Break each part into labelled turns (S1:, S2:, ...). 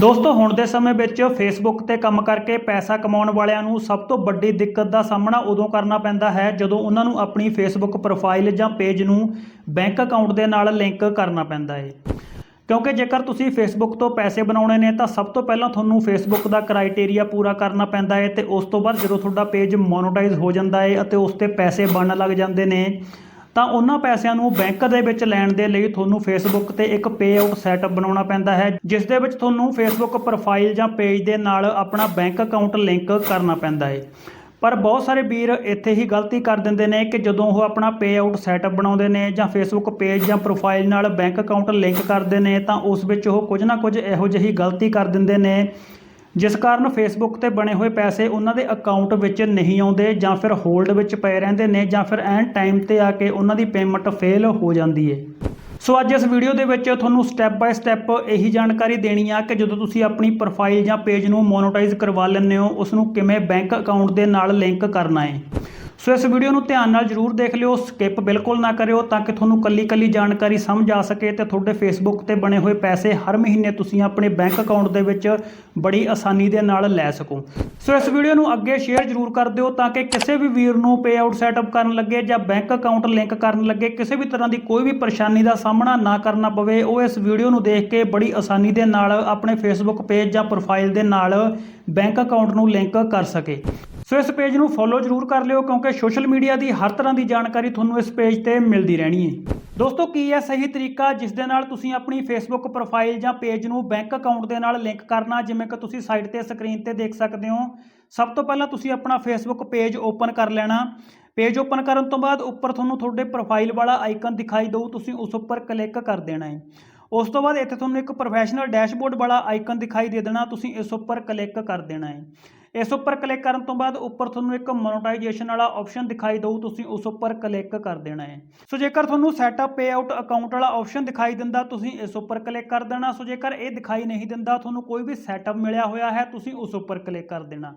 S1: ਦੋਸਤੋ, ਹੁਣ ਦੇ ਸਮੇਂ ਵਿੱਚ ਫੇਸਬੁੱਕ ਤੇ ਕੰਮ ਕਰਕੇ ਪੈਸਾ ਕਮਾਉਣ ਵਾਲਿਆਂ ਨੂੰ ਸਭ ਤੋਂ ਵੱਡੀ ਦਿੱਕਤ ਦਾ ਸਾਹਮਣਾ ਉਦੋਂ ਕਰਨਾ ਪੈਂਦਾ ਹੈ ਜਦੋਂ ਉਹਨਾਂ ਨੂੰ ਆਪਣੀ ਫੇਸਬੁੱਕ ਪ੍ਰੋਫਾਈਲ ਜਾਂ ਪੇਜ ਨੂੰ ਬੈਂਕ ਅਕਾਊਂਟ ਦੇ ਨਾਲ ਲਿੰਕ ਕਰਨਾ ਪੈਂਦਾ ਹੈ। ਕਿਉਂਕਿ ਜੇਕਰ ਤੁਸੀਂ ਫੇਸਬੁੱਕ ਤੋਂ ਪੈਸੇ ਬਣਾਉਣੇ ਨੇ ਤਾਂ ਸਭ ਤੋਂ ਪਹਿਲਾਂ ਤੁਹਾਨੂੰ ਫੇਸਬੁੱਕ ਦਾ ਕ੍ਰਾਈਟੇਰੀਆ ਪੂਰਾ ਕਰਨਾ ਪੈਂਦਾ ਹੈ ਤੇ ਉਸ ਤੋਂ ਬਾਅਦ ਜਦੋਂ ਤੁਹਾਡਾ ਪੇਜ ਮੋਨੋਟਾਈਜ਼ ਹੋ ਜਾਂਦਾ ਹੈ ਅਤੇ ਉਸ ਤੇ ਪੈਸੇ ਬਣਨ ਲੱਗ ਜਾਂਦੇ ਨੇ ਤਾਂ ਉਹਨਾਂ ਪੈਸਿਆਂ ਨੂੰ ਬੈਂਕ ਦੇ ਵਿੱਚ ਲੈਣ ਦੇ ਲਈ ਤੁਹਾਨੂੰ ਫੇਸਬੁੱਕ ਤੇ ਇੱਕ ਪੇ ਆਊਟ ਸੈਟਅਪ ਬਣਾਉਣਾ ਪੈਂਦਾ ਹੈ, ਜਿਸ ਦੇ ਵਿੱਚ ਤੁਹਾਨੂੰ ਫੇਸਬੁੱਕ ਪ੍ਰੋਫਾਈਲ ਜਾਂ ਪੇਜ ਦੇ ਨਾਲ ਆਪਣਾ ਬੈਂਕ ਅਕਾਊਂਟ ਲਿੰਕ ਕਰਨਾ ਪੈਂਦਾ ਹੈ। ਪਰ ਬਹੁਤ ਸਾਰੇ ਵੀਰ ਇੱਥੇ ਹੀ ਗਲਤੀ ਕਰ ਦਿੰਦੇ ਨੇ ਕਿ ਜਦੋਂ ਉਹ ਆਪਣਾ ਪੇ ਆਊਟ ਸੈਟਅਪ ਬਣਾਉਂਦੇ ਨੇ ਜਾਂ ਫੇਸਬੁੱਕ ਪੇਜ ਜਾਂ ਪ੍ਰੋਫਾਈਲ ਨਾਲ ਬੈਂਕ ਅਕਾਊਂਟ ਲਿੰਕ ਕਰਦੇ ਨੇ, ਤਾਂ ਉਸ ਵਿੱਚ ਉਹ ਕੁਝ ਨਾ ਕੁਝ ਇਹੋ ਜਿਹੀ ਗਲਤੀ ਕਰ ਦਿੰਦੇ ਨੇ ਜਿਸ ਕਾਰਨ ਫੇਸਬੁੱਕ ਤੇ ਬਣੇ ਹੋਏ ਪੈਸੇ ਉਹਨਾਂ ਦੇ ਅਕਾਊਂਟ ਵਿੱਚ ਨਹੀਂ ਆਉਂਦੇ ਜਾਂ ਫਿਰ ਹੋਲਡ ਵਿੱਚ ਪਏ ਰਹਿੰਦੇ ਨੇ ਜਾਂ ਫਿਰ ਐਨ ਟਾਈਮ ਤੇ ਆ ਕੇ ਉਹਨਾਂ ਦੀ ਪੇਮੈਂਟ ਫੇਲ ਹੋ ਜਾਂਦੀ ਹੈ ਸੋ ਅੱਜ ਇਸ ਵੀਡੀਓ ਦੇ ਵਿੱਚ ਤੁਹਾਨੂੰ ਸਟੈਪ ਬਾਏ ਸਟੈਪ ਇਹੀ ਜਾਣਕਾਰੀ ਦੇਣੀ ਆ ਕਿ ਜਦੋਂ ਤੁਸੀਂ ਆਪਣੀ ਪ੍ਰੋਫਾਈਲ ਜਾਂ ਪੇਜ ਨੂੰ ਮੋਨੋਟਾਈਜ਼ ਕਰਵਾ ਲੈਂਦੇ ਹੋ ਉਸ ਨੂੰ ਕਿਵੇਂ ਬੈਂਕ ਅਕਾਊਂਟ ਦੇ ਨਾਲ ਲਿੰਕ ਕਰਨਾ ਹੈ ਸੋ ਇਸ ਵੀਡੀਓ ਨੂੰ ਧਿਆਨ ਨਾਲ ਜਰੂਰ ਦੇਖ ਲਿਓ ਸਕਿਪ ਬਿਲਕੁਲ ਨਾ ਕਰਿਓ ਤਾਂ ਕਿ ਤੁਹਾਨੂੰ ਕੱਲੀ-ਕੱਲੀ ਜਾਣਕਾਰੀ ਸਮਝ ਆ ਸਕੇ ਤੇ ਤੁਹਾਡੇ ਫੇਸਬੁੱਕ ਤੇ ਬਣੇ ਹੋਏ ਪੈਸੇ ਹਰ ਮਹੀਨੇ ਤੁਸੀਂ ਆਪਣੇ ਬੈਂਕ ਅਕਾਊਂਟ ਦੇ ਵਿੱਚ ਬੜੀ ਆਸਾਨੀ ਦੇ ਨਾਲ ਲੈ ਸਕੋ। ਸੋ ਇਸ ਵੀਡੀਓ ਨੂੰ ਅੱਗੇ ਸ਼ੇਅਰ ਜਰੂਰ ਕਰ ਦਿਓ ਤਾਂ ਕਿ ਕਿਸੇ ਵੀ ਵੀਰ ਨੂੰ ਪੇ ਆਊਟ ਸੈਟਅਪ ਕਰਨ ਲੱਗੇ ਜਾਂ ਬੈਂਕ ਅਕਾਊਂਟ ਲਿੰਕ ਕਰਨ ਲੱਗੇ, ਕਿਸੇ ਵੀ ਤਰ੍ਹਾਂ ਦੀ ਕੋਈ ਵੀ ਪਰੇਸ਼ਾਨੀ ਦਾ ਸਾਹਮਣਾ ਨਾ ਕਰਨਾ ਪਵੇ, ਉਹ ਇਸ ਵੀਡੀਓ ਨੂੰ ਦੇਖ ਕੇ ਬੜੀ ਆਸਾਨੀ ਦੇ ਨਾਲ ਆਪਣੇ ਫੇਸਬੁੱਕ ਪੇਜ ਜਾਂ ਪ੍ਰੋਫਾਈਲ ਦੇ ਨਾਲ ਬੈਂਕ ਅਕਾਊਂਟ ਨੂੰ ਲਿੰਕ ਕਰ ਸਕੇ। ਸੋ ਇਸ ਪੇਜ ਨੂੰ ਫੋਲੋ ਜਰੂਰ ਕਰ ਲਿਓ ਕਿਉਂਕਿ ਸੋਸ਼ਲ ਮੀਡੀਆ ਦੀ ਹਰ ਤਰ੍ਹਾਂ ਦੀ ਜਾਣਕਾਰੀ ਤੁਹਾਨੂੰ ਇਸ ਪੇਜ ਤੇ ਮਿਲਦੀ ਰਹਿਣੀ ਹੈ। ਦੋਸਤੋ, ਕੀ ਹੈ ਸਹੀ ਤਰੀਕਾ ਜਿਸ ਦੇ ਨਾਲ ਤੁਸੀਂ ਆਪਣੀ ਫੇਸਬੁੱਕ ਪ੍ਰੋਫਾਈਲ ਜਾਂ ਪੇਜ ਨੂੰ ਬੈਂਕ ਅਕਾਊਂਟ ਦੇ ਨਾਲ ਲਿੰਕ ਕਰਨਾ, ਜਿਵੇਂ ਕਿ ਤੁਸੀਂ ਸਾਈਟ ਤੇ ਸਕਰੀਨ ਤੇ ਦੇਖ ਸਕਦੇ ਹੋ। ਸਭ ਤੋਂ ਪਹਿਲਾਂ ਤੁਸੀਂ ਆਪਣਾ ਫੇਸਬੁੱਕ ਪੇਜ ਓਪਨ ਕਰ ਲੈਣਾ। ਪੇਜ ਓਪਨ ਕਰਨ ਤੋਂ ਬਾਅਦ ਉੱਪਰ ਤੁਹਾਨੂੰ ਤੁਹਾਡੇ ਪ੍ਰੋਫਾਈਲ ਵਾਲਾ ਆਈਕਨ ਦਿਖਾਈ ਦਊ, ਤੁਸੀਂ ਉਸ ਉੱਪਰ ਕਲਿੱਕ ਕਰ ਦੇਣਾ ਹੈ। ਉਸ ਤੋਂ ਬਾਅਦ ਇੱਥੇ ਤੁਹਾਨੂੰ ਇੱਕ ਪ੍ਰੋਫੈਸ਼ਨਲ ਡੈਸ਼ਬੋਰਡ ਵਾਲਾ ਆਈਕਨ ਦਿਖਾਈ ਦੇ ਦੇਣਾ, ਤੁਸੀਂ ਇਸ ਉੱਪਰ ਕਲਿੱਕ ਕਰ ਦੇਣਾ ਹੈ। ਇਸ ਉੱਪਰ ਕਲਿੱਕ ਕਰਨ ਤੋਂ ਬਾਅਦ ਉੱਪਰ ਤੁਹਾਨੂੰ ਇੱਕ ਮੋਨੇਟਾਈਜੇਸ਼ਨ ਵਾਲਾ ਆਪਸ਼ਨ ਦਿਖਾਈ ਦਊ, ਤੁਸੀਂ ਉਸ ਉੱਪਰ ਕਲਿੱਕ ਕਰ ਦੇਣਾ ਹੈ। ਸੋ ਜੇਕਰ ਤੁਹਾਨੂੰ ਸੈਟਅਪ ਪੇ ਆਊਟ ਅਕਾਊਂਟ ਵਾਲਾ ਆਪਸ਼ਨ ਦਿਖਾਈ ਦਿੰਦਾ, ਤੁਸੀਂ ਇਸ ਉੱਪਰ ਕਲਿੱਕ ਕਰ ਦੇਣਾ। ਸੋ ਜੇਕਰ ਇਹ ਦਿਖਾਈ ਨਹੀਂ ਦਿੰਦਾ, ਤੁਹਾਨੂੰ ਕੋਈ ਵੀ ਸੈਟਅਪ ਮਿਲਿਆ ਹੋਇਆ ਹੈ, ਤੁਸੀਂ ਉਸ ਉੱਪਰ ਕਲਿੱਕ ਕਰ ਦੇਣਾ।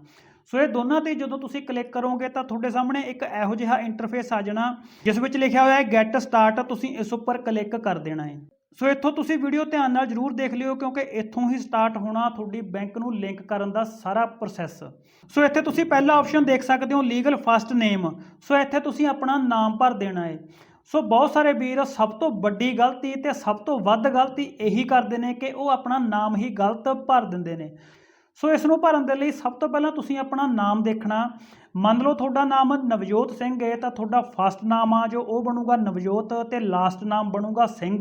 S1: ਸੋ ਇਹ ਦੋਨਾਂ ਤੇ ਜਦੋਂ ਤੁਸੀਂ ਕਲਿੱਕ ਕਰੋਗੇ, ਤਾਂ ਤੁਹਾਡੇ ਸਾਹਮਣੇ ਇੱਕ ਇਹੋ ਜਿਹਾ ਇੰਟਰਫੇਸ ਆ ਜਾਣਾ, ਜਿਸ ਵਿੱਚ ਲਿਖਿਆ ਹੋਇਆ ਹੈ ਗੈਟ ਸਟਾਰਟ ਤੁਸੀਂ ਇਸ ਉੱਪਰ ਕਲਿੱਕ ਕਰ ਦੇਣਾ ਹੈ। ਸੋ ਇੱਥੋਂ ਤੁਸੀਂ ਵੀਡੀਓ ਧਿਆਨ ਨਾਲ ਜਰੂਰ ਦੇਖ ਲਿਓ ਕਿਉਂਕਿ ਇੱਥੋਂ ਹੀ ਸਟਾਰਟ ਹੋਣਾ ਤੁਹਾਡੀ ਬੈਂਕ ਨੂੰ ਲਿੰਕ ਕਰਨ ਦਾ ਸਾਰਾ ਪ੍ਰੋਸੈਸ ਸੋ ਇੱਥੇ ਤੁਸੀਂ ਪਹਿਲਾ ਆਪਸ਼ਨ ਦੇਖ ਸਕਦੇ ਹੋ ਲੀਗਲ ਫਸਟ ਨੇਮ ਸੋ ਇੱਥੇ ਤੁਸੀਂ ਆਪਣਾ ਨਾਮ ਭਰ ਦੇਣਾ ਹੈ। ਸੋ ਬਹੁਤ ਸਾਰੇ ਵੀਰ ਸਭ ਤੋਂ ਵੱਡੀ ਗਲਤੀ ਤੇ ਸਭ ਤੋਂ ਵੱਧ ਗਲਤੀ ਇਹੀ ਕਰਦੇ ਨੇ ਕਿ ਉਹ ਆਪਣਾ ਨਾਮ ਹੀ ਗਲਤ ਭਰ ਦਿੰਦੇ ਨੇ। ਸੋ ਇਸ ਨੂੰ ਭਰਨ ਦੇ ਲਈ ਸਭ ਤੋਂ ਪਹਿਲਾਂ ਤੁਸੀਂ ਆਪਣਾ ਨਾਮ ਦੇਖਣਾ। ਮੰਨ ਲਓ ਤੁਹਾਡਾ ਨਾਮ ਨਵਜੋਤ ਸਿੰਘ ਹੈ ਤਾਂ ਤੁਹਾਡਾ ਫਸਟ ਨਾਮ ਆ ਜੋ, ਉਹ ਬਣੂਗਾ ਨਵਜੋਤ ਤੇ ਲਾਸਟ ਨਾਮ ਬਣੂਗਾ ਸਿੰਘ।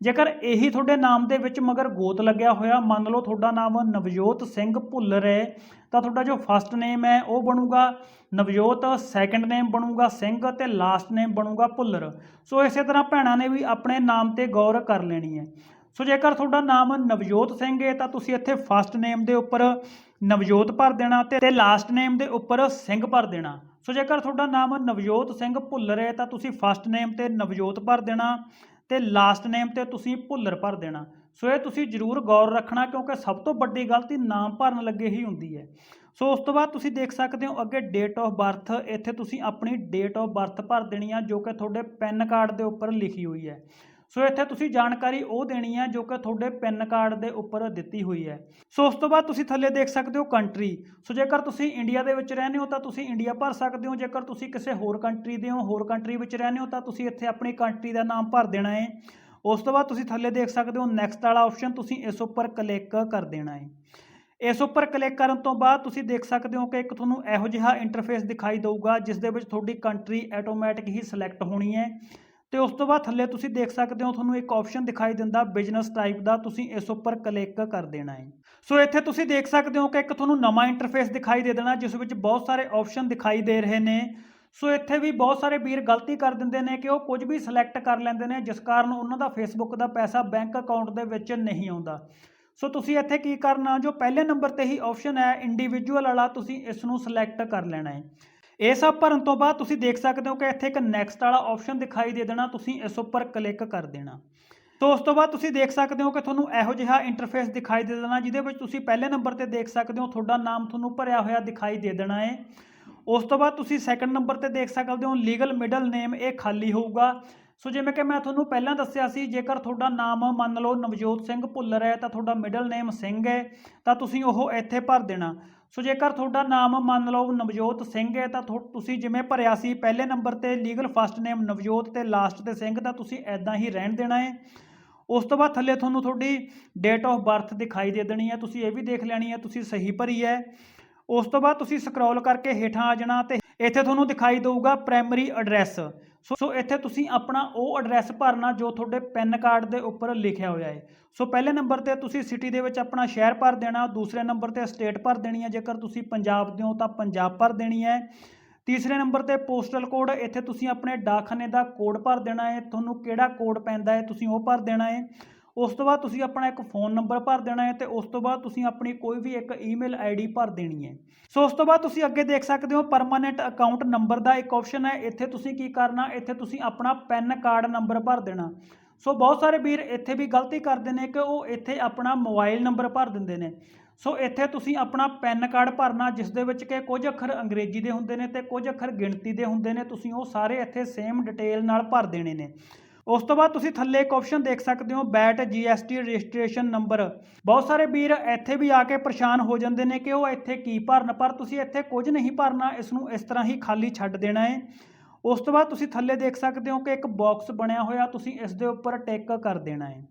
S1: ਜੇਕਰ ਇਹੀ ਤੁਹਾਡੇ ਨਾਮ ਦੇ ਵਿੱਚ ਮਗਰ ਗੋਤ ਲੱਗਿਆ ਹੋਇਆ, ਮੰਨ ਲਓ ਤੁਹਾਡਾ ਨਾਮ ਨਵਜੋਤ ਸਿੰਘ ਭੁੱਲਰ ਹੈ, ਤਾਂ ਤੁਹਾਡਾ ਜੋ ਫਸਟ ਨੇਮ ਹੈ ਉਹ ਬਣੂਗਾ ਨਵਜੋਤ ਸੈਕੰਡ ਨੇਮ ਬਣੂਗਾ ਸਿੰਘ ਤੇ ਲਾਸਟ ਨੇਮ ਬਣੂਗਾ ਭੁੱਲਰ। ਸੋ ਇਸੇ ਤਰ੍ਹਾਂ ਭੈਣਾਂ ਨੇ ਵੀ ਆਪਣੇ ਨਾਮ ਤੇ ਗੌਰ ਕਰ ਲੈਣੀ ਹੈ। ਸੋ ਜੇਕਰ ਤੁਹਾਡਾ ਨਾਮ ਨਵਜੋਤ ਸਿੰਘ ਹੈ, ਤਾਂ ਤੁਸੀਂ ਇੱਥੇ ਫਸਟ ਨੇਮ ਦੇ ਉੱਪਰ ਨਵਜੋਤ ਭਰ ਦੇਣਾ ਤੇ ਲਾਸਟ ਨੇਮ ਦੇ ਉੱਪਰ ਸਿੰਘ ਭਰ ਦੇਣਾ। ਸੋ ਜੇਕਰ ਤੁਹਾਡਾ ਨਾਮ ਨਵਜੋਤ ਸਿੰਘ ਭੁੱਲਰ ਹੈ, ਤਾਂ ਤੁਸੀਂ ਫਸਟ ਨੇਮ ਤੇ ਨਵਜੋਤ ਭਰ ਦੇਣਾ। ਤੇ ਲਾਸਟ ਨੇਮ ਤੇ ਤੁਸੀਂ ਭੁੱਲਰ ਭਰ ਦੇਣਾ। ਸੋ ਇਹ ਤੁਸੀਂ ਜ਼ਰੂਰ ਗੌਰ ਰੱਖਣਾ ਕਿਉਂਕਿ ਸਭ ਤੋਂ ਵੱਡੀ ਗਲਤੀ ਨਾਮ ਭਰਨ ਲੱਗੇ ਹੀ ਹੁੰਦੀ ਹੈ। ਸੋ ਉਸ ਤੋਂ ਬਾਅਦ ਤੁਸੀਂ ਦੇਖ ਸਕਦੇ ਹੋ ਅੱਗੇ ਡੇਟ ਆਫ ਬਰਥ ਇੱਥੇ ਤੁਸੀਂ ਆਪਣੀ ਡੇਟ ਆਫ ਬਰਥ ਭਰ ਦੇਣੀ ਆ ਜੋ ਕਿ ਤੁਹਾਡੇ ਪੈਨ ਕਾਰਡ ਦੇ ਉੱਪਰ ਲਿਖੀ ਹੋਈ ਹੈ। ਸੋ ਇੱਥੇ ਤੁਸੀਂ ਜਾਣਕਾਰੀ ਉਹ ਦੇਣੀ ਹੈ ਜੋ ਕਿ ਤੁਹਾਡੇ ਪੈਨ ਕਾਰਡ ਦੇ ਉੱਪਰ ਦਿੱਤੀ ਹੋਈ ਹੈ। ਸੋ ਉਸ ਤੋਂ ਬਾਅਦ ਤੁਸੀਂ ਥੱਲੇ ਦੇਖ ਸਕਦੇ ਹੋ ਕੰਟਰੀ। ਸੋ ਜੇਕਰ ਤੁਸੀਂ ਇੰਡੀਆ ਦੇ ਵਿੱਚ ਰਹਿੰਦੇ ਹੋ ਤਾਂ ਤੁਸੀਂ ਇੰਡੀਆ ਭਰ ਸਕਦੇ ਹੋ। ਜੇਕਰ ਤੁਸੀਂ ਕਿਸੇ ਹੋਰ ਕੰਟਰੀ ਦੇ ਹੋ, ਹੋਰ ਕੰਟਰੀ ਵਿੱਚ ਰਹਿੰਦੇ ਹੋ ਤਾਂ ਤੁਸੀਂ ਇੱਥੇ ਆਪਣੀ ਕੰਟਰੀ ਦਾ ਨਾਮ ਭਰ ਦੇਣਾ ਹੈ। ਉਸ ਤੋਂ ਬਾਅਦ ਤੁਸੀਂ ਥੱਲੇ ਦੇਖ ਸਕਦੇ ਹੋ ਨੈਕਸਟ ਵਾਲਾ ਆਪਸ਼ਨ ਤੁਸੀਂ ਇਸ ਉੱਪਰ ਕਲਿੱਕ ਕਰ ਦੇਣਾ ਹੈ। ਇਸ ਉੱਪਰ ਕਲਿੱਕ ਕਰਨ ਤੋਂ ਬਾਅਦ ਤੁਸੀਂ ਦੇਖ ਸਕਦੇ ਹੋ ਕਿ ਇੱਕ ਤੁਹਾਨੂੰ ਇਹੋ ਜਿਹਾ ਇੰਟਰਫੇਸ ਦਿਖਾਈ ਦੇਊਗਾ, ਜਿਸ ਦੇ ਵਿੱਚ ਤੁਹਾਡੀ ਕੰਟਰੀ ਆਟੋਮੈਟਿਕ ਹੀ ਸਿਲੈਕਟ ਹੋਣੀ ਹੈ। ਤੇ ਉਸ ਤੋਂ ਬਾਅਦ ਥੱਲੇ ਤੁਸੀਂ ਦੇਖ ਸਕਦੇ ਹੋ, ਤੁਹਾਨੂੰ ਇੱਕ ਆਪਸ਼ਨ ਦਿਖਾਈ ਦਿੰਦਾ ਬਿਜ਼ਨਸ ਟਾਈਪ ਦਾ, ਤੁਸੀਂ ਇਸ ਉੱਪਰ ਕਲਿੱਕ ਕਰ ਦੇਣਾ ਹੈ। ਸੋ ਇੱਥੇ ਤੁਸੀਂ ਦੇਖ ਸਕਦੇ ਹੋ ਕਿ ਇੱਕ ਤੁਹਾਨੂੰ ਨਵਾਂ ਇੰਟਰਫੇਸ ਦਿਖਾਈ ਦੇ ਦੇਣਾ, ਜਿਸ ਵਿੱਚ ਬਹੁਤ ਸਾਰੇ ਆਪਸ਼ਨ ਦਿਖਾਈ ਦੇ ਰਹੇ ਨੇ। ਸੋ ਇੱਥੇ ਵੀ ਬਹੁਤ ਸਾਰੇ ਵੀਰ ਗਲਤੀ ਕਰ ਦਿੰਦੇ ਨੇ ਕਿ ਉਹ ਕੁਝ ਵੀ ਸਿਲੈਕਟ ਕਰ ਲੈਂਦੇ ਨੇ, ਜਿਸ ਕਾਰਨ ਉਹਨਾਂ ਦਾ ਫੇਸਬੁੱਕ ਦਾ ਪੈਸਾ ਬੈਂਕ ਅਕਾਊਂਟ ਦੇ ਵਿੱਚ ਨਹੀਂ ਆਉਂਦਾ। ਸੋ ਤੁਸੀਂ ਇੱਥੇ ਕੀ ਕਰਨਾ, ਜੋ ਪਹਿਲੇ ਨੰਬਰ ਤੇ ਹੀ ਆਪਸ਼ਨ ਹੈ ਇੰਡੀਵਿਜੂਅਲ ਵਾਲਾ, ਤੁਸੀਂ ਇਸ ਨੂੰ ਸਿਲੈਕਟ ਕਰ ਲੈਣਾ ਹੈ। ਇਹ ਸਭ ਭਰਨ ਤੋਂ ਬਾਅਦ ਤੁਸੀਂ ਦੇਖ ਸਕਦੇ ਹੋ ਕਿ ਇੱਥੇ ਇੱਕ ਨੈਕਸਟ ਵਾਲਾ ਆਪਸ਼ਨ ਦਿਖਾਈ ਦੇ ਦੇਣਾ, ਤੁਸੀਂ ਇਸ ਉੱਪਰ ਕਲਿੱਕ ਕਰ ਦੇਣਾ। ਸੋ ਉਸ ਤੋਂ ਬਾਅਦ ਤੁਸੀਂ ਦੇਖ ਸਕਦੇ ਹੋ ਕਿ ਤੁਹਾਨੂੰ ਇਹੋ ਜਿਹਾ ਇੰਟਰਫੇਸ ਦਿਖਾਈ ਦੇ ਦੇਣਾ, ਜਿਹਦੇ ਵਿੱਚ ਤੁਸੀਂ ਪਹਿਲੇ ਨੰਬਰ ਤੇ ਦੇਖ ਸਕਦੇ ਹੋ, ਤੁਹਾਡਾ ਨਾਮ ਤੁਹਾਨੂੰ ਭਰਿਆ ਹੋਇਆ ਦਿਖਾਈ ਦੇ ਦੇਣਾ ਹੈ। ਉਸ ਤੋਂ ਬਾਅਦ ਤੁਸੀਂ ਸੈਕੰਡ ਨੰਬਰ ਤੇ ਦੇਖ ਸਕਦੇ ਹੋ ਲੀਗਲ ਮਿਡਲ ਨੇਮ ਇਹ ਖਾਲੀ ਹੋਊਗਾ। ਸੋ ਜਿਵੇਂ ਕਿ ਮੈਂ ਤੁਹਾਨੂੰ ਪਹਿਲਾਂ ਦੱਸਿਆ ਸੀ, ਜੇਕਰ ਤੁਹਾਡਾ ਨਾਮ ਮੰਨ ਲਓ ਨਵਜੋਤ ਸਿੰਘ ਭੁੱਲਰ ਹੈ, ਤਾਂ ਤੁਹਾਡਾ ਮਿਡਲ ਨੇਮ ਸਿੰਘ ਹੈ, ਤਾਂ ਤੁਸੀਂ ਉਹ ਇੱਥੇ ਭਰ ਦੇਣਾ। ਸੋ ਜੇਕਰ ਤੁਹਾਡਾ ਨਾਮ ਮੰਨ ਲਓ ਨਵਜੋਤ ਸਿੰਘ ਹੈ, ਤਾਂ ਤੁਸੀਂ ਜਿਵੇਂ ਭਰਿਆ ਸੀ ਪਹਿਲੇ ਨੰਬਰ ਤੇ ਲੀਗਲ ਫਸਟ ਨੇਮ ਨਵਜੋਤ ਤੇ ਲਾਸਟ ਤੇ ਸਿੰਘ, ਤਾਂ ਤੁਸੀਂ ਐਦਾਂ ਹੀ ਰਹਿਣ ਦੇਣਾ ਹੈ। ਉਸ ਤੋਂ ਬਾਅਦ ਥੱਲੇ ਤੁਹਾਨੂੰ ਤੁਹਾਡੀ ਡੇਟ ਆਫ ਬਰਥ ਦਿਖਾਈ ਦੇ ਦੇਣੀ ਹੈ, ਤੁਸੀਂ ਇਹ ਵੀ ਦੇਖ ਲੈਣੀ ਹੈ, ਤੁਸੀਂ ਸਹੀ ਭਰੀ ਹੈ। ਉਸ ਤੋਂ ਬਾਅਦ ਤੁਸੀਂ ਸਕਰੋਲ ਕਰਕੇ ਹੇਠਾਂ ਆ ਜਾਣਾ ਤੇ ਇੱਥੇ ਤੁਹਾਨੂੰ ਦਿਖਾਈ ਦੇਊਗਾ ਪ੍ਰਾਇਮਰੀ ਐਡਰੈਸ ਸੋ ਇੱਥੇ ਤੁਸੀਂ ਆਪਣਾ ਉਹ ਐਡਰੈਸ ਭਰਨਾ ਜੋ ਤੁਹਾਡੇ ਪੈਨ ਕਾਰਡ ਦੇ ਉੱਪਰ ਲਿਖਿਆ ਹੋਇਆ ਹੈ। ਸੋ ਪਹਿਲੇ ਨੰਬਰ ਤੇ ਤੁਸੀਂ ਸਿਟੀ ਦੇ ਵਿੱਚ ਆਪਣਾ ਸ਼ਹਿਰ ਭਰ ਦੇਣਾ, ਦੂਸਰੇ ਨੰਬਰ ਤੇ ਸਟੇਟ ਭਰ ਦੇਣੀ ਹੈ। ਜੇਕਰ ਤੁਸੀਂ ਪੰਜਾਬ ਦੇ ਹੋ ਤਾਂ ਪੰਜਾਬ ਭਰ ਦੇਣੀ ਹੈ। ਤੀਸਰੇ ਨੰਬਰ ਤੇ ਪੋਸਟਲ ਕੋਡ ਇੱਥੇ ਤੁਸੀਂ ਆਪਣੇ ਡਾਕਖਾਨੇ ਦਾ ਕੋਡ ਭਰ ਦੇਣਾ ਹੈ। ਤੁਹਾਨੂੰ ਕਿਹੜਾ ਕੋਡ ਪੈਂਦਾ ਹੈ, ਤੁਸੀਂ ਉਹ ਭਰ ਦੇਣਾ ਹੈ। ਉਸ ਤੋਂ ਬਾਅਦ ਤੁਸੀਂ ਆਪਣਾ ਇੱਕ ਫੋਨ ਨੰਬਰ ਭਰ ਦੇਣਾ ਹੈ ਤੇ ਉਸ ਤੋਂ ਬਾਅਦ ਤੁਸੀਂ ਆਪਣੀ ਕੋਈ ਵੀ ਇੱਕ ਈਮੇਲ ਆਈਡੀ ਭਰ ਦੇਣੀ ਹੈ। ਸੋ ਉਸ ਤੋਂ ਬਾਅਦ ਤੁਸੀਂ ਅੱਗੇ ਦੇਖ ਸਕਦੇ ਹੋ ਪਰਮਾਨੈਂਟ ਅਕਾਊਂਟ ਨੰਬਰ ਦਾ ਇੱਕ ਆਪਸ਼ਨ ਹੈ। ਇੱਥੇ ਤੁਸੀਂ ਕੀ ਕਰਨਾ, ਇੱਥੇ ਤੁਸੀਂ ਆਪਣਾ ਪੈਨ ਕਾਰਡ ਨੰਬਰ ਭਰ ਦੇਣਾ। ਸੋ ਬਹੁਤ ਸਾਰੇ ਵੀਰ ਇੱਥੇ ਵੀ ਗਲਤੀ ਕਰਦੇ ਨੇ ਕਿ ਉਹ ਇੱਥੇ ਆਪਣਾ ਮੋਬਾਈਲ ਨੰਬਰ ਭਰ ਦਿੰਦੇ ਨੇ। ਸੋ ਇੱਥੇ ਤੁਸੀਂ ਆਪਣਾ ਪੈਨ ਕਾਰਡ ਭਰਨਾ, ਜਿਸ ਦੇ ਵਿੱਚ ਕਿ ਕੁਝ ਅੱਖਰ ਅੰਗਰੇਜ਼ੀ ਦੇ ਹੁੰਦੇ ਨੇ ਤੇ ਕੁਝ ਅੱਖਰ ਗਿਣਤੀ ਦੇ ਹੁੰਦੇ ਨੇ, ਤੁਸੀਂ ਉਹ ਸਾਰੇ ਇੱਥੇ ਸੇਮ ਡਿਟੇਲ ਨਾਲ ਭਰ ਦੇਣੇ ਨੇ। ਉਸ ਤੋਂ ਬਾਅਦ ਤੁਸੀਂ ਥੱਲੇ ਇੱਕ ਆਪਸ਼ਨ ਦੇਖ ਸਕਦੇ ਹੋ ਬੈਟ ਜੀਐਸਟੀ ਰਜਿਸਟ੍ਰੇਸ਼ਨ ਨੰਬਰ ਬਹੁਤ ਸਾਰੇ ਵੀਰ ਇੱਥੇ ਵੀ ਆ ਕੇ ਪਰੇਸ਼ਾਨ ਹੋ ਜਾਂਦੇ ਨੇ ਕਿ ਉਹ ਇੱਥੇ ਕੀ ਭਰਨ, ਪਰ ਤੁਸੀਂ ਇੱਥੇ ਕੁਝ ਨਹੀਂ ਭਰਨਾ ਇਸ ਨੂੰ ਇਸ ਤਰ੍ਹਾਂ ਹੀ ਖਾਲੀ ਛੱਡ ਦੇਣਾ ਹੈ। ਉਸ ਤੋਂ ਬਾਅਦ ਤੁਸੀਂ ਥੱਲੇ ਦੇਖ ਸਕਦੇ ਹੋ ਕਿ ਇੱਕ ਬਾਕਸ ਬਣਿਆ ਹੋਇਆ, ਤੁਸੀਂ ਇਸ ਦੇ ਉੱਪਰ ਟਿਕ ਕਰ ਦੇਣਾ ਹੈ।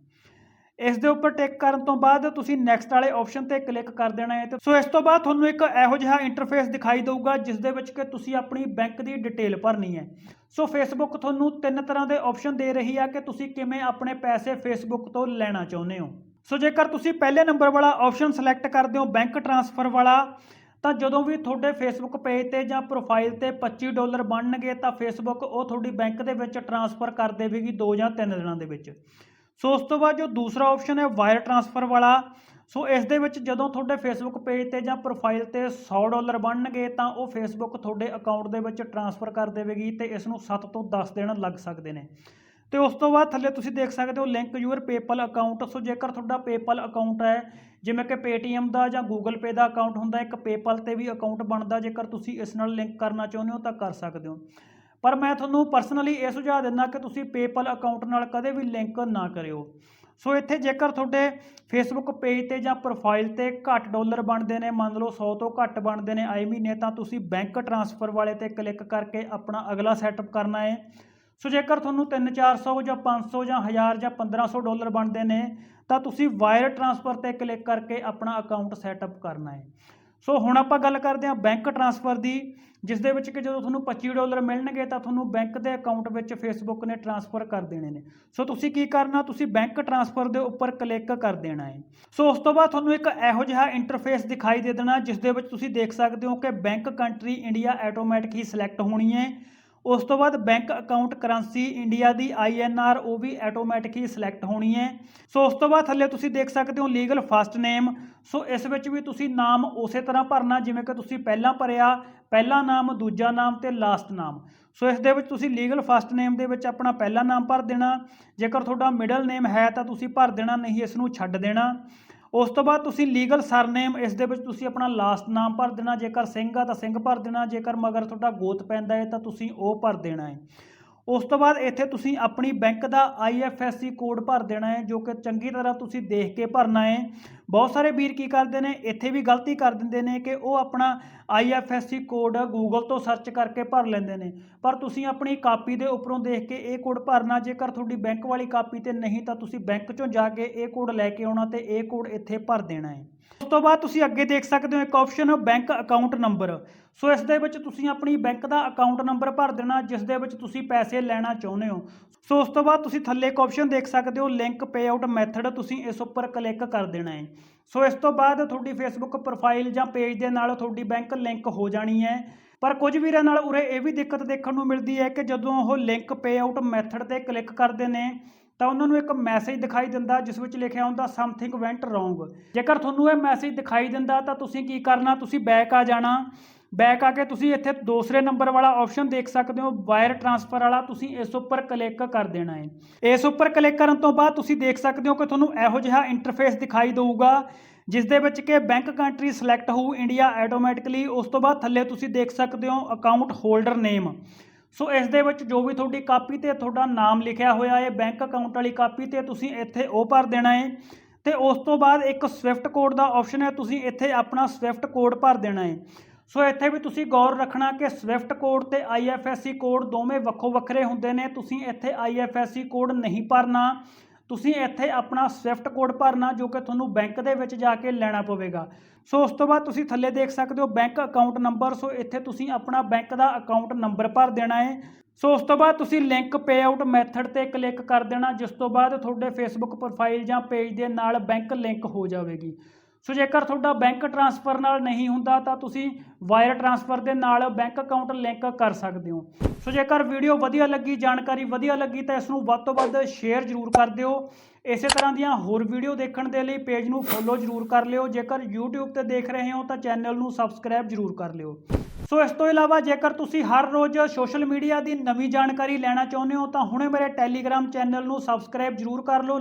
S1: ਇਸ ਦੇ ਉੱਪਰ ਟਿਕ ਕਰਨ ਤੋਂ ਬਾਅਦ ਤੁਸੀਂ ਨੈਕਸਟ ਵਾਲੇ ਆਪਸ਼ਨ ਤੇ ਕਲਿੱਕ ਕਰ ਦੇਣਾ ਹੈ ਤੇ ਸੋ ਇਸ ਤੋਂ ਬਾਅਦ ਤੁਹਾਨੂੰ ਇੱਕ ਇਹੋ ਜਿਹਾ ਇੰਟਰਫੇਸ ਦਿਖਾਈ ਦੇਊਗਾ, ਜਿਸ ਦੇ ਵਿੱਚ ਕਿ ਤੁਸੀਂ ਆਪਣੀ ਬੈਂਕ ਦੀ ਡਿਟੇਲ ਭਰਨੀ ਹੈ। ਸੋ ਫੇਸਬੁੱਕ ਤੁਹਾਨੂੰ ਤਿੰਨ ਤਰ੍ਹਾਂ ਦੇ ਆਪਸ਼ਨ ਦੇ ਰਹੀ ਆ ਕਿ ਤੁਸੀਂ ਕਿਵੇਂ ਆਪਣੇ ਪੈਸੇ ਫੇਸਬੁੱਕ ਤੋਂ ਲੈਣਾ ਚਾਹੁੰਦੇ ਹੋ। ਸੋ ਜੇਕਰ ਤੁਸੀਂ ਪਹਿਲੇ ਨੰਬਰ ਵਾਲਾ ਆਪਸ਼ਨ ਸਿਲੈਕਟ ਕਰਦੇ ਹੋ ਬੈਂਕ ਟ੍ਰਾਂਸਫਰ ਵਾਲਾ, ਤਾਂ ਜਦੋਂ ਵੀ ਤੁਹਾਡੇ ਫੇਸਬੁੱਕ ਪੇਜ ਤੇ ਜਾਂ ਪ੍ਰੋਫਾਈਲ ਤੇ 25 ਡਾਲਰ ਬਣਨਗੇ, ਤਾਂ ਫੇਸਬੁੱਕ ਉਹ ਤੁਹਾਡੀ ਬੈਂਕ ਦੇ ਵਿੱਚ ਟ੍ਰਾਂਸਫਰ ਕਰ ਦੇਵੇਗੀ 2 ਜਾਂ 3 ਦਿਨਾਂ ਦੇ ਵਿੱਚ। ਸੋ ਉਸ ਤੋਂ ਬਾਅਦ ਜੋ ਦੂਸਰਾ ਆਪਸ਼ਨ ਹੈ ਵਾਇਰ ਟ੍ਰਾਂਸਫਰ ਵਾਲਾ, ਸੋ ਇਸ ਦੇ ਵਿੱਚ ਜਦੋਂ ਤੁਹਾਡੇ ਫੇਸਬੁੱਕ ਪੇਜ ਤੇ ਜਾਂ ਪ੍ਰੋਫਾਈਲ ਤੇ 100 ਡਾਲਰ ਬਣਨਗੇ, ਤਾਂ ਉਹ ਫੇਸਬੁੱਕ ਤੁਹਾਡੇ ਅਕਾਊਂਟ ਦੇ ਵਿੱਚ ਟ੍ਰਾਂਸਫਰ ਕਰ ਦੇਵੇਗੀ ਤੇ ਇਸ ਨੂੰ 7 ਤੋਂ 10 ਦਿਨ ਲੱਗ ਸਕਦੇ ਨੇ। ਤੇ ਉਸ ਤੋਂ ਬਾਅਦ ਥੱਲੇ ਤੁਸੀਂ ਦੇਖ ਸਕਦੇ ਹੋ link your PayPal account so ਜੇਕਰ ਤੁਹਾਡਾ ਪੇਪਲ ਅਕਾਊਂਟ ਹੈ, ਜਿਵੇਂ ਕਿ Paytm ਦਾ ਜਾਂ Google Pay ਦਾ ਅਕਾਊਂਟ ਹੁੰਦਾ, ਇੱਕ ਪੇਪਲ ਤੇ ਵੀ ਅਕਾਊਂਟ ਬਣਦਾ, ਜੇਕਰ ਤੁਸੀਂ ਇਸ ਨਾਲ ਲਿੰਕ ਕਰਨਾ ਚਾਹੁੰਦੇ ਹੋ ਤਾਂ ਕਰ ਸਕਦੇ ਹੋ। ਪਰ ਮੈਂ ਤੁਹਾਨੂੰ ਪਰਸਨਲੀ ਇਹ ਸੁਝਾਅ ਦਿੰਦਾ ਕਿ ਤੁਸੀਂ ਪੇਪਲ ਅਕਾਊਂਟ ਨਾਲ ਕਦੇ ਵੀ ਲਿੰਕ ਨਾ ਕਰਿਓ। ਸੋ ਇੱਥੇ ਜੇਕਰ ਤੁਹਾਡੇ ਫੇਸਬੁੱਕ ਪੇਜ ਤੇ ਜਾਂ ਪ੍ਰੋਫਾਈਲ ਤੇ ਘੱਟ ਡਾਲਰ ਬਣਦੇ ਨੇ, ਮੰਨ ਲਓ 100 ਤੋਂ ਘੱਟ ਬਣਦੇ ਨੇ ਆਏ ਮਹੀਨੇ, ਤਾਂ ਤੁਸੀਂ ਬੈਂਕ ਟ੍ਰਾਂਸਫਰ ਵਾਲੇ ਤੇ ਕਲਿੱਕ ਕਰਕੇ ਆਪਣਾ ਅਗਲਾ ਸੈਟਅਪ ਕਰਨਾ ਹੈ। ਸੋ ਜੇਕਰ ਤੁਹਾਨੂੰ 3 400 ਜਾਂ 500 ਜਾਂ 1000 ਜਾਂ 1500 ਡਾਲਰ ਬਣਦੇ ਨੇ, ਤਾਂ ਤੁਸੀਂ ਵਾਇਰ ਟ੍ਰਾਂਸਫਰ ਤੇ ਕਲਿੱਕ ਕਰਕੇ ਆਪਣਾ ਅਕਾਊਂਟ ਸੈਟਅਪ ਕਰਨਾ ਹੈ। ਸੋ ਹੁਣ ਆਪਾਂ ਗੱਲ ਕਰਦੇ ਹਾਂ ਬੈਂਕ ਟ੍ਰਾਂਸਫਰ ਦੀ ਜਿਸ ਦੇ ਵਿੱਚ ਕਿ ਜਦੋਂ ਤੁਹਾਨੂੰ 25 ਡਾਲਰ ਮਿਲਣਗੇ ਤਾਂ ਤੁਹਾਨੂੰ ਬੈਂਕ ਦੇ ਅਕਾਊਂਟ ਵਿੱਚ ਫੇਸਬੁੱਕ ਨੇ ਟ੍ਰਾਂਸਫਰ ਕਰ ਦੇਣੇ ਨੇ। ਸੋ ਤੁਸੀਂ ਕੀ ਕਰਨਾ, ਤੁਸੀਂ ਬੈਂਕ ਟ੍ਰਾਂਸਫਰ ਦੇ ਉੱਪਰ ਕਲਿੱਕ ਕਰ ਦੇਣਾ ਹੈ। ਸੋ ਉਸ ਤੋਂ ਬਾਅਦ ਤੁਹਾਨੂੰ ਇੱਕ ਇਹੋ ਜਿਹਾ ਇੰਟਰਫੇਸ ਦਿਖਾਈ ਦੇ ਦੇਣਾ ਜਿਸ ਦੇ ਵਿੱਚ ਤੁਸੀਂ ਦੇਖ ਸਕਦੇ ਹੋ ਕਿ ਬੈਂਕ ਕੰਟਰੀ ਇੰਡੀਆ ਆਟੋਮੈਟਿਕ ਹੀ ਸਿਲੈਕਟ ਹੋਣੀ ਹੈ। ਉਸ ਤੋਂ ਬਾਅਦ ਬੈਂਕ ਅਕਾਊਂਟ ਕਰੰਸੀ ਇੰਡੀਆ ਦੀ ਆਈਐਨਆਰ ਉਹ ਵੀ ਆਟੋਮੈਟਿਕ ਹੀ ਸਿਲੈਕਟ ਹੋਣੀ ਹੈ। ਸੋ ਉਸ ਤੋਂ ਬਾਅਦ ਥੱਲੇ ਤੁਸੀਂ ਦੇਖ ਸਕਦੇ ਹੋ ਲੀਗਲ ਫਸਟ ਨੇਮ ਸੋ ਇਸ ਵਿੱਚ ਵੀ ਤੁਸੀਂ ਨਾਮ ਉਸੇ ਤਰ੍ਹਾਂ ਭਰਨਾ, ਜਿਵੇਂ ਕਿ ਤੁਸੀਂ ਪਹਿਲਾਂ ਭਰਿਆ, ਪਹਿਲਾ ਨਾਮ, ਦੂਜਾ ਨਾਮ ਤੇ ਲਾਸਟ ਨਾਮ। ਸੋ ਇਸ ਦੇ ਵਿੱਚ ਤੁਸੀਂ ਲੀਗਲ ਫਸਟ ਨੇਮ ਦੇ ਵਿੱਚ ਆਪਣਾ ਪਹਿਲਾ ਨਾਮ ਭਰ ਦੇਣਾ। ਜੇਕਰ ਤੁਹਾਡਾ ਮਿਡਲ ਨੇਮ ਹੈ ਤਾਂ ਤੁਸੀਂ ਭਰ ਦੇਣਾ, ਨਹੀਂ ਇਸ ਨੂੰ ਛੱਡ ਦੇਣਾ। ਉਸ ਤੋਂ ਬਾਅਦ ਤੁਸੀਂ ਲੀਗਲ ਸਰਨੇਮ ਇਸ ਦੇ ਵਿੱਚ ਤੁਸੀਂ ਆਪਣਾ ਲਾਸਟ ਨਾਮ ਭਰ ਦੇਣਾ, ਜੇਕਰ ਸਿੰਘ ਆ ਤਾਂ ਸਿੰਘ ਭਰ ਦੇਣਾ, ਜੇਕਰ ਮਗਰ ਤੁਹਾਡਾ ਗੋਤ ਪੈਂਦਾ ਹੈ ਤਾਂ ਤੁਸੀਂ ਉਹ ਭਰ ਦੇਣਾ ਹੈ। ਉਸ ਤੋਂ ਬਾਅਦ ਇੱਥੇ ਤੁਸੀਂ ਆਪਣੀ ਬੈਂਕ ਦਾ IFSC ਕੋਡ ਭਰ ਦੇਣਾ ਹੈ, ਜੋ ਕਿ ਚੰਗੀ ਤਰ੍ਹਾਂ ਤੁਸੀਂ ਦੇਖ ਕੇ ਭਰਨਾ ਹੈ। ਬਹੁਤ ਸਾਰੇ ਵੀਰ ਕੀ ਕਰਦੇ ਨੇ, ਇੱਥੇ ਵੀ ਗਲਤੀ ਕਰ ਦਿੰਦੇ ਨੇ ਕਿ ਉਹ ਆਪਣਾ IFSC ਕੋਡ ਗੂਗਲ ਤੋਂ ਸਰਚ ਕਰਕੇ ਭਰ ਲੈਂਦੇ ਨੇ। ਪਰ ਤੁਸੀਂ ਆਪਣੀ ਕਾਪੀ ਦੇ ਉੱਪਰੋਂ ਦੇਖ ਕੇ ਇਹ ਕੋਡ ਭਰਨਾ, ਜੇਕਰ ਤੁਹਾਡੀ ਬੈਂਕ ਵਾਲੀ ਕਾਪੀ ਤੇ ਨਹੀਂ, ਤਾਂ ਤੁਸੀਂ ਬੈਂਕ ਚੋਂ ਜਾ ਕੇ ਇਹ ਕੋਡ ਲੈ ਕੇ ਆਉਣਾ ਤੇ ਇਹ ਕੋਡ ਇੱਥੇ ਭਰ ਦੇਣਾ ਹੈ। ਉਸ ਤੋਂ ਬਾਅਦ ਤੁਸੀਂ ਅੱਗੇ ਦੇਖ ਸਕਦੇ ਹੋ ਇੱਕ option bank account number so ਇਸ ਦੇ ਵਿੱਚ ਤੁਸੀਂ ਆਪਣੀ ਬੈਂਕ ਦਾ ਅਕਾਊਂਟ ਨੰਬਰ ਭਰ ਦੇਣਾ, ਜਿਸ ਦੇ ਵਿੱਚ ਤੁਸੀਂ ਪੈਸੇ ਲੈਣਾ ਚਾਹੁੰਦੇ ਹੋ। ਸੋ ਉਸ ਤੋਂ ਬਾਅਦ ਤੁਸੀਂ ਥੱਲੇ ਇੱਕ ਆਪਸ਼ਨ ਦੇਖ ਸਕਦੇ ਹੋ ਲਿੰਕ ਪੇਆਊਟ ਮੈਥਡ ਤੁਸੀਂ ਇਸ ਉੱਪਰ ਕਲਿੱਕ ਕਰ ਦੇਣਾ ਹੈ। ਸੋ ਇਸ ਤੋਂ ਬਾਅਦ ਤੁਹਾਡੀ ਫੇਸਬੁੱਕ ਪ੍ਰੋਫਾਈਲ ਜਾਂ ਪੇਜ ਦੇ ਨਾਲ ਤੁਹਾਡੀ ਬੈਂਕ ਲਿੰਕ ਹੋ ਜਾਣੀ ਹੈ। ਪਰ ਕੁਝ ਵੀਰਾਂ ਨਾਲ ਉਰੇ ਇਹ ਵੀ ਦਿੱਕਤ ਦੇਖਣ ਨੂੰ ਮਿਲਦੀ ਹੈ ਕਿ ਜਦੋਂ ਉਹ ਲਿੰਕ ਪੇਆਊਟ ਮੈਥਡ ਤੇ ਕਲਿੱਕ ਕਰਦੇ ਨੇ ਤਾਂ ਉਹਨਾਂ ਨੂੰ ਇੱਕ ਮੈਸੇਜ ਦਿਖਾਈ ਦਿੰਦਾ, ਜਿਸ ਵਿੱਚ ਲਿਖਿਆ ਹੁੰਦਾ ਸਮਥਿੰਗ ਵੈਂਟ ਰੋਂਗ ਜੇਕਰ ਤੁਹਾਨੂੰ ਇਹ ਮੈਸੇਜ ਦਿਖਾਈ ਦਿੰਦਾ, ਤਾਂ ਤੁਸੀਂ ਕੀ ਕਰਨਾ? ਤੁਸੀਂ ਬੈਕ ਆ ਜਾਣਾ। ਬੈਕ ਆ ਕੇ ਤੁਸੀਂ ਇੱਥੇ ਦੂਸਰੇ ਨੰਬਰ ਵਾਲਾ ਆਪਸ਼ਨ ਦੇਖ ਸਕਦੇ ਹੋ ਵਾਇਰ ਟ੍ਰਾਂਸਫਰ ਵਾਲਾ। ਤੁਸੀਂ ਇਸ ਉੱਪਰ ਕਲਿੱਕ ਕਰ ਦੇਣਾ ਹੈ। ਇਸ ਉੱਪਰ ਕਲਿੱਕ ਕਰਨ ਤੋਂ ਬਾਅਦ ਤੁਸੀਂ ਦੇਖ ਸਕਦੇ ਹੋ ਕਿ ਤੁਹਾਨੂੰ ਇਹੋ ਜਿਹਾ ਇੰਟਰਫੇਸ ਦਿਖਾਈ ਦੇਊਗਾ ਜਿਸ ਦੇ ਵਿੱਚ ਕਿ ਬੈਂਕ ਕੰਟਰੀ ਸਿਲੈਕਟ ਹੋਊ ਇੰਡੀਆ ਆਟੋਮੈਟਿਕਲੀ ਉਸ ਤੋਂ ਬਾਅਦ ਥੱਲੇ ਤੁਸੀਂ ਦੇਖ ਸਕਦੇ ਹੋ ਅਕਾਊਂਟ ਹੋਲਡਰ ਨੇਮ ਸੋ ਇਸ ਦੇ ਵਿੱਚ ਜੋ ਵੀ ਤੁਹਾਡੀ ਕਾਪੀ ਤੇ ਤੁਹਾਡਾ ਨਾਮ ਲਿਖਿਆ ਹੋਇਆ ਹੈ ਬੈਂਕ ਅਕਾਊਂਟ ਵਾਲੀ ਕਾਪੀ ਤੇ ਤੁਸੀਂ ਇੱਥੇ ਉਹ ਭਰ ਦੇਣਾ ਹੈ ਤੇ ਉਸ ਤੋਂ ਬਾਅਦ ਇੱਕ ਸਵਿਫਟ ਕੋਡ ਦਾ ਆਪਸ਼ਨ ਹੈ, ਤੁਸੀਂ ਇੱਥੇ ਆਪਣਾ ਸਵਿਫਟ ਕੋਡ ਭਰ ਦੇਣਾ ਹੈ। ਸੋ ਇੱਥੇ ਵੀ ਤੁਸੀਂ ਗੌਰ ਰੱਖਣਾ ਕਿ ਸਵਿਫਟ ਕੋਡ ਤੇ ਆਈਐਫਐਸਸੀ ਕੋਡ ਦੋਵੇਂ ਵੱਖੋ ਵੱਖਰੇ ਹੁੰਦੇ ਨੇ, ਤੁਸੀਂ ਇੱਥੇ ਆਈਐਫਐਸਸੀ ਕੋਡ ਨਹੀਂ ਭਰਨਾ। ਤੁਸੀਂ ਇੱਥੇ ਆਪਣਾ ਸਵਿਫਟ ਕੋਡ ਭਰਨਾ ਜੋ ਕਿ ਤੁਹਾਨੂੰ ਬੈਂਕ ਦੇ ਵਿੱਚ ਜਾ ਕੇ ਲੈਣਾ ਪਵੇਗਾ। ਸੋ ਉਸ ਤੋਂ ਬਾਅਦ ਤੁਸੀਂ ਥੱਲੇ ਦੇਖ ਸਕਦੇ ਹੋ ਬੈਂਕ ਅਕਾਊਂਟ ਨੰਬਰ, ਸੋ ਇੱਥੇ ਤੁਸੀਂ ਆਪਣਾ ਬੈਂਕ ਦਾ ਅਕਾਊਂਟ ਨੰਬਰ ਭਰ ਦੇਣਾ ਹੈ। ਸੋ ਉਸ ਤੋਂ ਬਾਅਦ ਤੁਸੀਂ ਲਿੰਕ ਪੇ ਆਊਟ ਮੈਥਡ ਤੇ ਕਲਿੱਕ ਕਰ ਦੇਣਾ, ਜਿਸ ਤੋਂ ਬਾਅਦ ਤੁਹਾਡੇ ਫੇਸਬੁੱਕ ਪ੍ਰੋਫਾਈਲ ਜਾਂ ਪੇਜ ਦੇ ਨਾਲ ਬੈਂਕ ਲਿੰਕ ਹੋ ਜਾਵੇਗੀ। ਸੋ ਜੇਕਰ ਤੁਹਾਡਾ ਬੈਂਕ ਟ੍ਰਾਂਸਫਰ ਨਾਲ ਨਹੀਂ ਹੁੰਦਾ ਤਾਂ ਤੁਸੀਂ ਵਾਇਰ ਟ੍ਰਾਂਸਫਰ ਦੇ ਨਾਲ ਬੈਂਕ ਅਕਾਊਂਟ ਲਿੰਕ ਕਰ ਸਕਦੇ ਹੋ। ਸੋ ਜੇਕਰ ਵੀਡੀਓ ਵਧੀਆ ਲੱਗੀ, ਜਾਣਕਾਰੀ ਵਧੀਆ ਲੱਗੀ ਤਾਂ ਇਸ ਨੂੰ ਵੱਧ ਤੋਂ ਵੱਧ ਸ਼ੇਅਰ ਜ਼ਰੂਰ ਕਰ ਦਿਓ। ਇਸੇ ਤਰ੍ਹਾਂ ਦੀਆਂ ਹੋਰ ਵੀਡੀਓ ਦੇਖਣ ਦੇ ਲਈ ਪੇਜ ਨੂੰ ਫੋਲੋ ਜ਼ਰੂਰ ਕਰ ਲਿਓ। ਜੇਕਰ YouTube ਤੇ ਦੇਖ ਰਹੇ ਹੋ ਤਾਂ ਚੈਨਲ ਨੂੰ ਸਬਸਕ੍ਰਾਈਬ ਜ਼ਰੂਰ ਕਰ ਲਿਓ। ਸੋ ਇਸ ਤੋਂ ਇਲਾਵਾ ਜੇਕਰ ਤੁਸੀਂ ਹਰ ਰੋਜ਼ ਸੋਸ਼ਲ ਮੀਡੀਆ ਦੀ ਨਵੀਂ ਜਾਣਕਾਰੀ ਲੈਣਾ ਚਾਹੁੰਦੇ ਹੋ ਤਾਂ ਹੁਣੇ ਮੇਰੇ ਟੈਲੀਗ੍ਰਾਮ ਚੈਨਲ ਨੂੰ ਸਬਸਕ੍ਰਾਈਬ ਜ਼ਰੂਰ ਕਰ ਲਓ।